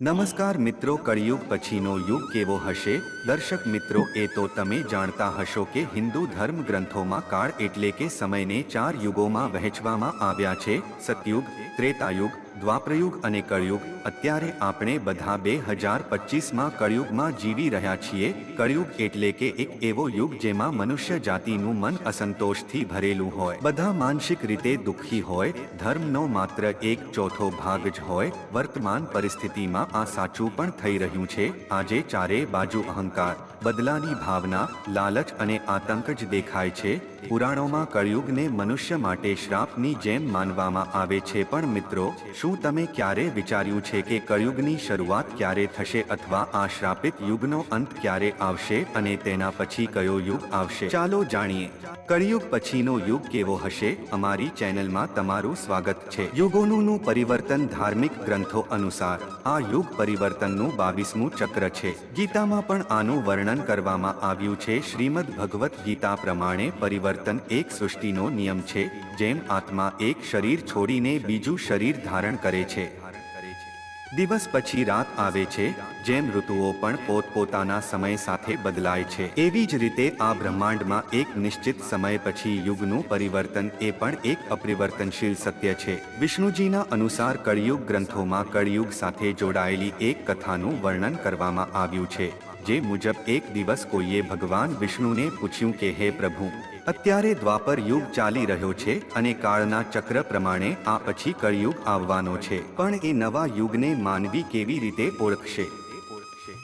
નમસ્કાર મિત્રો, કળિયુગ પછીનો યુગ કેવો હશે? દર્શક મિત્રો, એ તો તમે જાણતા હશો કે હિન્દુ ધર્મ ગ્રંથોમાં કાળ એટલે કે સમયને ચાર યુગોમાં વહેંચવામાં આવ્યા છે. સતયુગ, ત્રેતાયુગ દ્વાપરયુગ અને કળયુગ, અત્યારે આપણે બધા બે હજાર પચીસમાં કળયુગમાં જીવી રહ્યા છીએ. કળયુગ એટલે કે એક એવો યુગ જેમાં મનુષ્ય જાતિનું મન અસંતોષથી ભરેલું હોય. બધા માનસિક રીતે દુઃખી હોય, ધર્મનો માત્ર એક ચોથો ભાગ જ હોય. વર્તમાન પરિસ્થિતિમાં આ સાચું પણ થઈ રહ્યું છે. આજે ચારે બાજુ અહંકાર બદલાની ભાવના, લાલચ અને આતંક જ દેખાય છે. પુરાણોમાં કળિયુગને મનુષ્ય માટે શ્રાપની જેમ માનવામાં આવે છે. પણ મિત્રો, શું તમે ક્યારે વિચાર્યું છે કે કળિયુગની શરૂઆત ક્યારે થશે અથવા આ શ્રાપિત યુગનો અંત ક્યારે આવશે અને તેના પછી કયો યુગ આવશે? ચાલો જાણીએ. કળિયુગ પછીનો યુગ કેવો હશે? અમારી ચેનલમાં તમારું સ્વાગત છે. યુગોનું પરિવર્તન ધાર્મિક ગ્રંથો અનુસાર. આ યુગ પરિવર્તનનું બાવીસમું ચક્ર છે. ગીતામાં પણ આનું વર્ણન કરવામાં આવ્યું છે. શ્રીમદ ભગવદ્ ગીતા પ્રમાણે પરિવર્તન એક સૃષ્ટિનો નિયમ છે, જેમ આત્મા એક શરીર છોડીને બીજું શરીર ધારણ કરે છે. દિવસ પછી રાત આવે છે, જેમ ઋતુઓ પણ પોતપોતાના સમય સાથે બદલાય છે. એવી જ રીતે આ બ્રહ્માંડમાં એક નિશ્ચિત સમય પછી યુગનું પરિવર્તન એ પણ એક અપરિવર્તનશીલ સત્ય છે. વિષ્ણુજીના અનુસાર કળિયુગ ગ્રંથોમાં કળિયુગ સાથે જોડાયેલી એક કથાનું વર્ણન કરવામાં આવ્યું છે. જે મુજબ એક દિવસ કોઈએ ભગવાન વિષ્ણુને પૂછ્યું કે, હે પ્રભુ, અત્યારે દ્વાપર યુગ ચાલી રહ્યો છે અને કાળના ચક્ર પ્રમાણે આ પછી કળયુગ આવવાનો છે, પણ એ નવા યુગને માનવી કેવી રીતે ઓળખશે?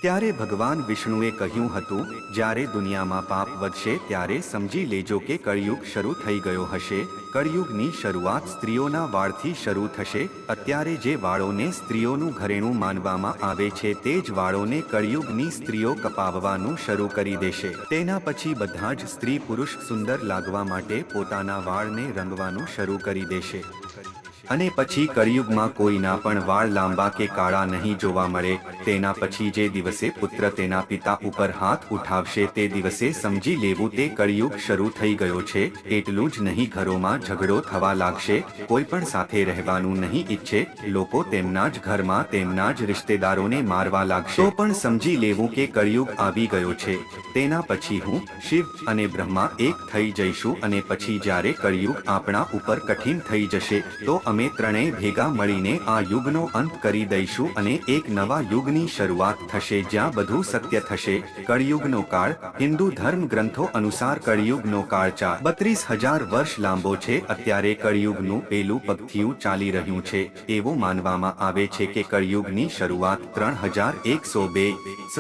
ત્યારે ભગવાન વિષ્ણુએ કહ્યું હતું, જ્યારે દુનિયામાં પાપ વધશે ત્યારે સમજી લેજો કે કળિયુગ શરૂ થઈ ગયો હશે. કળિયુગની શરૂઆત સ્ત્રીઓના વાળથી શરૂ થશે. અત્યારે જે વાળોને સ્ત્રીઓનું ઘરેણું માનવામાં આવે છે તે જ વાળોને કળિયુગની સ્ત્રીઓ કપાવવાનું શરૂ કરી દેશે. તેના પછી બધા જ સ્ત્રી પુરુષ સુંદર લાગવા માટે પોતાના વાળને રંગવાનું શરૂ કરી દેશે. અને પછી કળિયુગમાં કોઈના પણ વાળ લાંબા કે કાળા નહીં જોવા મળે, તેના પછી જે દિવસે પુત્ર તેના પિતા ઉપર હાથ ઉઠાવશે તે દિવસે સમજી લેવું તે કળિયુગ શરૂ થઈ ગયો છે, એટલું જ નહીં ઘરોમાં ઝઘડો થવા લાગશે, કોઈ પણ સાથે રહેવાનું નહીં ઈચ્છે, લોકો તેમના જ ઘરમાં તેમના જ રિશ્તેદારોને મારવા લાગશે. પણ સમજી લેવું કે કળિયુગ આવી ગયો છે, તેના પછી હું, શિવ અને બ્રહ્મા એક થઈ જઈશું અને પછી જ્યારે કળિયુગ આપણા ઉપર કઠિન થઈ જશે, તો અમે ત્રણેય ભેગા મળીને આ યુગનો અંત કરી દઈશું અને એક નવા યુગની શરૂઆત થશે જ્યાં બધું સત્ય થશે. કળિયુગનો કાળ, હિન્દુ ધર્મ ગ્રંથો અનુસાર કળિયુગનો કાળ ચાર બત્રીસ હજાર વર્ષ લાંબો છે. અત્યારે કળિયુગનું પેલું પગથિયું ચાલી રહ્યું છે. એવું માનવામાં આવે છે કે કળિયુગની શરૂઆત ત્રણ હજાર એકસો બે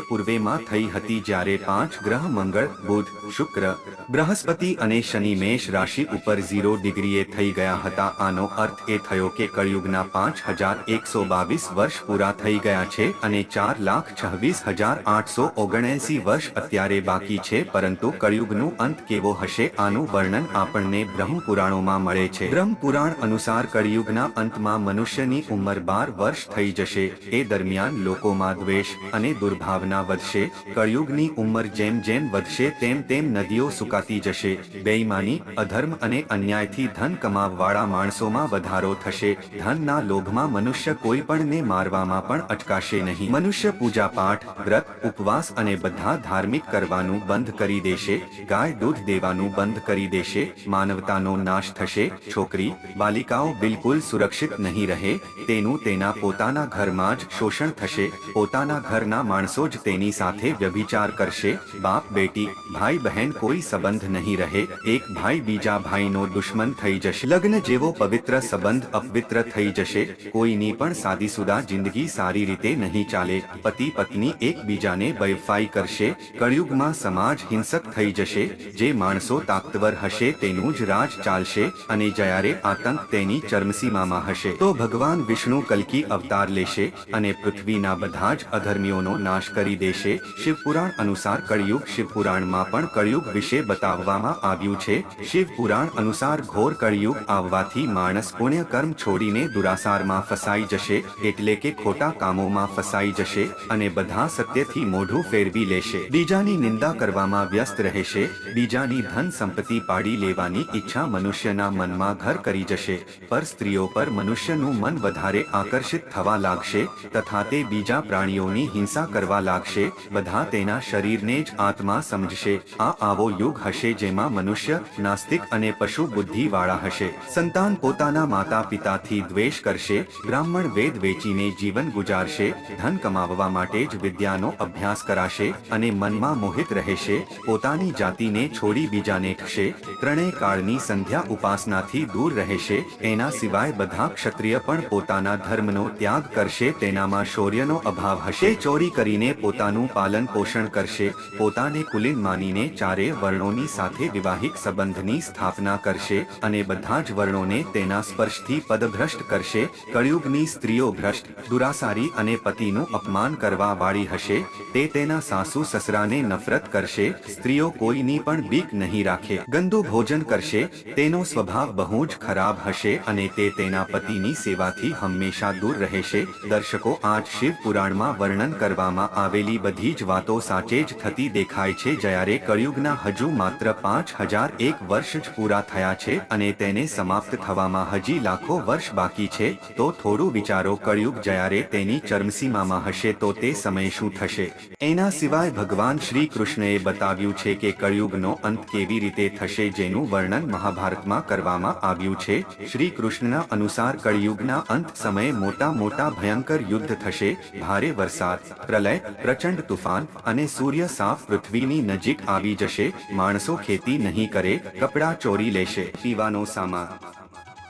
પૂર્વેમાં થઈ હતી જ્યારે પાંચ ગ્રહ મંગળ, બુધ, શુક્ર, બૃહસ્પતિ અને શનિ મેષ રાશિ ઉપર ઝીરો ડિગ્રીએ થઈ ગયા હતા. આનો અર્થ એ થયો કે કળિયુગના પાંચ હજાર એકસો બાવીસ વર્ષ પૂરા થઈ ગયા છે અને ચાર લાખ છવ્વીસ હજાર આઠસો ઓગણએસી વર્ષ અત્યારે બાકી છે, પરંતુ કળિયુગનું અંત કેવો હશે આનું વર્ણન આપણને બ્રહ્મ પુરાણોમાં મળે છે. બ્રહ્મ પુરાણ અનુસાર કળિયુગના અંતમાં મનુષ્યની ઉંમર બાર વર્ષ થઈ જશે. એ દરમિયાન લોકોમાં દ્વેષ અને દુર્ભાવના વધશે. કળિયુગની ઉંમર જેમ જેમ વધશે તેમ તેમ નદીઓ સુકાતી જશે. બેઈમાની, અધર્મ અને અન્યાયથી ધન કમાવવાળા માણસોમાં વધારો થશે. ધનના લોભમાં મનુષ્ય કોઈ પણને મારવામાં પણ અટકાશે નહીં. મનુષ્ય પૂજા પાઠ વ્રત, ઉપવાસ અને બધા ધાર્મિક કરવાનું બંધ કરી દેશે. ગાય દૂધ દેવાનું બંધ કરી દેશે. માનવતાનો નાશ થશે. છોકરી, બાલિકાઓ બિલકુલ સુરક્ષિત નહીં રહે. તેનું તેના પોતાના ઘરમાં જ શોષણ થશે. પોતાના ઘરના માણસો જ તેની સાથે વ્યભિચાર કરશે. બાપ, બેટી, ભાઈ, બહેન કોઈ સંબંધ નહીં રહે. એક ભાઈ બીજા ભાઈનો દુશ્મન થઈ જશે. લગ્ન જેવો પવિત્ર સંબંધ અપવિત્ર થઈ જશે. કોઈની પણ સાદીસુદા જિંદગી સારી રીતે નહીં ચાલે. પતિ પત્ની એકબીજાને બૈફાઈ કરશે. કળિયુગમાં સમાજ હિંસક થઈ જશે. જે માણસો તાકતવર હશે તેનું જ રાજ ચાલશે અને જ્યારે આતંક તેની ચરમસીમામાં હશે, તો ભગવાન વિષ્ણુ કલકી અવતાર લેશે અને પૃથ્વીના બધા જ અધર્મીઓનો નાશ કરી દેશે. શિવપુરાણ અનુસાર કળિયુગ શિવપુરાણમાં પણ કળિયુગ વિશે બતાવવામાં આવ્યું છે. શિવ પુરાણ અનુસાર ઘોર કળિયુગ આવવાથી માણસ પુણ્ય સત્કર્મ છોડીને દુરાસારમાં ફસાઈ જશે, એટલે કે ખોટા કામોમાં ફસાઈ જશે અને બધા સત્યથી મોઢું ફેરવી લેશે. બીજાની નિંદા કરવામાં વ્યસ્ત રહેશે, બીજાની ધન સંપત્તિ પાડી લેવાની ઈચ્છા મનુષ્યના મનમાં ઘર કરી જશે, પર સ્ત્રીઓ પર મનુષ્યનું મન વધારે આકર્ષિત થવા લાગશે, તથા તે બીજા પ્રાણીઓની હિંસા કરવા લાગશે, બધા તેના શરીરને જ આત્મા સમજશે. આ આવો યુગ હશે જેમાં મનુષ્ય, નાસ્તિક અને પશુ બુદ્ધિ વાળા હશે. સંતાન પોતાના માતા પિતાથી દ્વેષ કરશે, બ્રાહ્મણ વેદ વેચીને જીવન ગુજારશે, ધન કમાવવા માટે જ વિદ્યાનો અભ્યાસ કરાશે અને મનમાં મોહિત રહેશે, પોતાની જાતિને છોડી બીજાને ઠશે ત્રણેય કાળની સંધ્યા ઉપાસનાથી દૂર રહેશે, એના સિવાય બધા ક્ષત્રિય પણ પોતાના ધર્મનો ત્યાગ કરશે, તેનામાં શૌર્યનો અભાવ હશે. ચોરી કરીને પોતાનું પાલન પોષણ કરશે, પોતાને કુલીન માનીને ચારેય વર્ણોની સાથે વિવાહિક સંબંધની સ્થાપના કરશે અને બધા જ વર્ણોને તેના સ્પર્શથી પદભ્રષ્ટ કરશે, કળિયુગની સ્ત્રીઓ ભ્રષ્ટ, દુરાસારી અને પતિનું અપમાન કરવા વાળી હશે, તે તેના સાસુ સસરાને નફરત કરશે, સ્ત્રીઓ કોઈની પણ બીક નહીં રાખે. ગંદુ ભોજન કરશે, તેનો સ્વભાવ બહુ જ ખરાબ હશે અને તે તેના પતિની સેવાથી હંમેશા દૂર રહેશે. દર્શકો, આજ શિવ પુરાણમાં વર્ણન કરવામાં આવેલી બધી જ વાતો સાચે જ થતી દેખાય છે. જ્યારે કળિયુગના હજુ માત્ર પાંચ હજાર એક વર્ષ જ પૂરા થયા છે અને તેને સમાપ્ત થવામાં હજી લાખો વર્ષ બાકી છે, તો થોડું વિચારો કળિયુગ જ્યારે તેની ચરમસીમામાં હશે તો તે સમય શું થશે? એના સિવાય ભગવાન શ્રી કૃષ્ણએ બતાવ્યું છે કે કળિયુગનો અંત કેવી રીતે થશે જેનું વર્ણન મહાભારતમાં કરવામાં આવ્યું છે. શ્રી કૃષ્ણના અનુસાર કળિયુગના અંત સમયે મોટા મોટા ભયંકર યુદ્ધ થશે. ભારે વરસાદ, પ્રલય, પ્રચંડ તુફાન અને સૂર્ય સાફ પૃથ્વીની નજીક આવી જશે. માણસો ખેતી નહીં કરે, કપડાં ચોરી લેશે. પીવાનો સામાન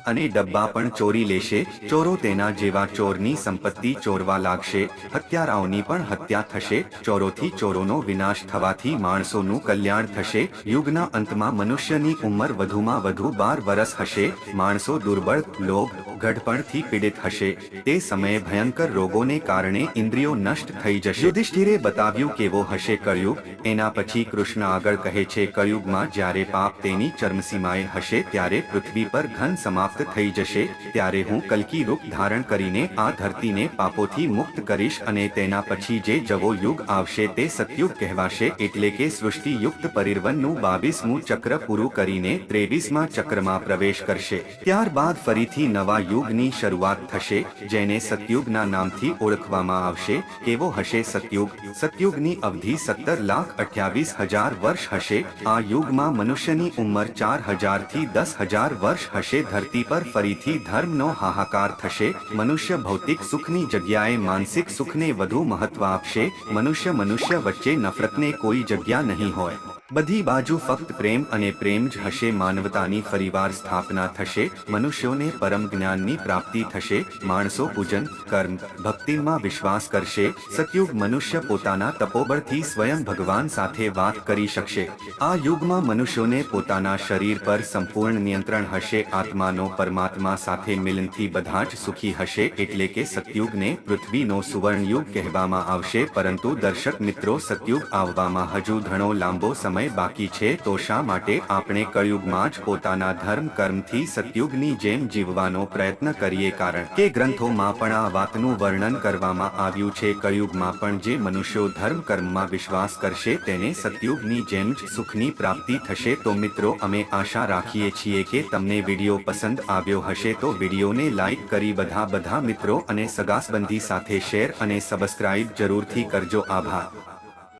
અને ડબ્બા પણ ચોરી લેશે. ચોરો તેના જેવા ચોરની સંપત્તિ ચોરવા લાગશે. હત્યારાઓની પણ હત્યા થશે. ચોરોથી ચોરોનો વિનાશ થવાથી માણસોનું કલ્યાણ થશે. યુગના અંતમાં મનુષ્યની ઉંમર વધુમાં વધુ બાર વર્ષ હશે. માણસો દુર્બળ, લોભ ગઢપણથી પીડિત હશે. તે સમયે ભયંકર રોગોને કારણે ઇન્દ્રિયો નષ્ટ થઈ જશે. યુધિષ્ઠિરે બતાવ્યું કેવો હશે કળયુગ. એના પછી કૃષ્ણ આગળ કહે છે, કળયુગમાં જ્યારે પાપ તેની ચરમસીમાએ હશે, ત્યારે પૃથ્વી પર ઘન સમાપ્ત થઈ જશે, ત્યારે હું કલકી રૂપ ધારણ કરીને આ ધરતીને પાપોથી મુક્ત કરીશ અને તેના પછી જે જવો યુગ આવશે તે સતયુગ કહેવાશે, એટલે કે સૃષ્ટિયુક્ત પરિર્વનનું બાવીસમું ચક્ર પૂરું કરીને ત્રેવીસમાં ચક્રમાં પ્રવેશ કરશે. ત્યારબાદ ફરીથી નવા યુગની શરૂઆત થશે, જેને સતયુગના નામથી ઓળખવામાં આવશે, કેવો હશે સતયુગ? સતયુગની અવધિ સત્તર લાખ અઠ્યાવીસ હજાર વર્ષ હશે, આ યુગમાં મનુષ્યની ઉંમર ચાર હજારથી દસ હજાર વર્ષ હશે, ધરતી પર ફરીથી ધર્મનો હાહાકાર થશે, મનુષ્ય ભૌતિક સુખની જગ્યાએ માનસિક સુખને વધુ મહત્વ આપશે, મનુષ્ય મનુષ્ય વચ્ચે નફરતને કોઈ જગ્યા નહીં હોય. બધી બાજુ ફક્ત પ્રેમ અને પ્રેમ જ હશે, માનવતાની ફરીવાર સ્થાપના થશે, મનુષ્યોને પરમ જ્ઞાનની પ્રાપ્તિ થશે, માણસો પૂજન, કર્મ, ભક્તિમાં વિશ્વાસ કરશે, સતયુગ મનુષ્ય પોતાના તપોબળથી સ્વયં ભગવાન સાથે વાત કરી શકશે. આ યુગમાં મનુષ્યોને પોતાના શરીર પર સંપૂર્ણ નિયંત્રણ હશે, આત્માનો પરમાત્મા સાથે મિલનથી બધા જ સુખી હશે એટલે કે સતયુગને પૃથ્વીનો સુવર્ણયુગ કહેવામાં આવશે, પરંતુ દર્શક મિત્રો સતયુગ આવવામાં હજુ ઘણો લાંબો સમય બાકી છે, તો શા માટે આપણે કળયુગમાં જ પોતાના ધર્મ કર્મથી સતયુગની જેમ જીવવાનો પ્રયત્ન કરીએ? કારણ કે ગ્રંથોમાં પણ આ વાતનું વર્ણન કરવામાં આવ્યું છે, કળયુગમાં પણ જે મનુષ્યો ધર્મ કર્મમાં વિશ્વાસ કરશે તેને સતયુગની જેમ જ સુખની પ્રાપ્તિ થશે. તો મિત્રો, અમે આશા રાખીએ છીએ કે તમને વીડિયો પસંદ આવ્યો હશે તો વિડીયોને લાઇક કરી બધા બધા મિત્રો અને સગાસબંધી સાથે શેર અને સબસ્ક્રાઇબ જરૂરથી કરજો. આભાર.